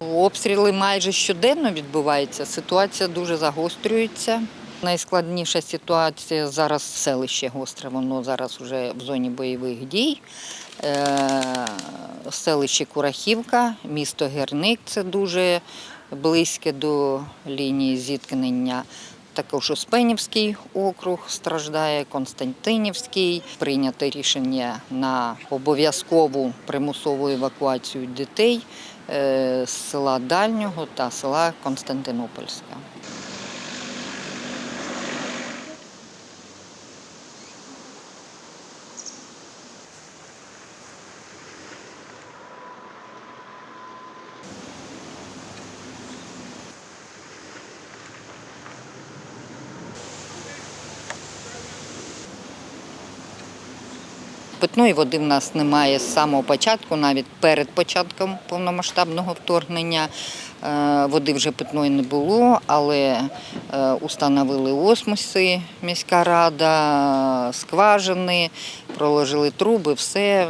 Обстріли майже щоденно відбуваються. Ситуація дуже загострюється. Найскладніша ситуація зараз селище гостре, воно зараз вже в зоні бойових дій. Е, Селище Курахівка, місто Герник це дуже близьке до лінії зіткнення. Також Успенівський округ страждає, Константинівський. Прийнято рішення на обов'язкову примусову евакуацію дітей е, з села Дальнього та села Константинопольська. Питної води в нас немає з самого початку, навіть перед початком повномасштабного вторгнення. Е, Води вже питної не було, але е, установили осмоси, міська рада, скважини, проложили труби, все.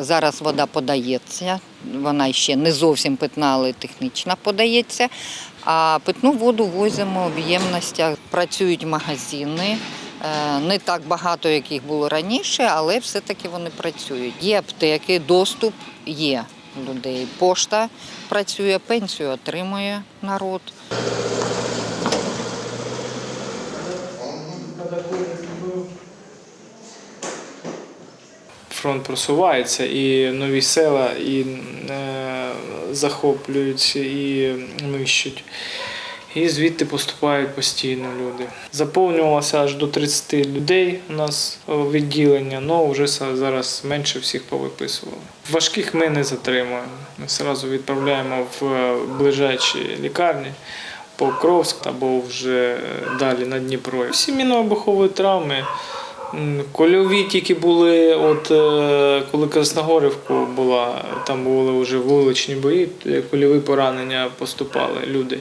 Зараз вода подається. Вона ще не зовсім питна, але технічна подається. А питну воду возимо в ємностях. Працюють магазини. Е, Не так багато, яких було раніше, але все-таки вони працюють. Є аптеки, доступ є людей. Пошта працює, пенсію отримує народ. фронт просувається, і нові села і е, захоплюються, і нищуть. І звідти поступають постійно люди. Заповнювалося аж до 30 людей у нас е, відділення, але вже зараз менше всіх повиписували. Важких ми не затримуємо. Ми одразу відправляємо в е, ближайші лікарні. Покровськ або вже е, далі на Дніпро. Всі мінно-вибухові травми, кольові тільки були, от коли Красногорівку була, там були вже вуличні бої, кольові поранення поступали люди.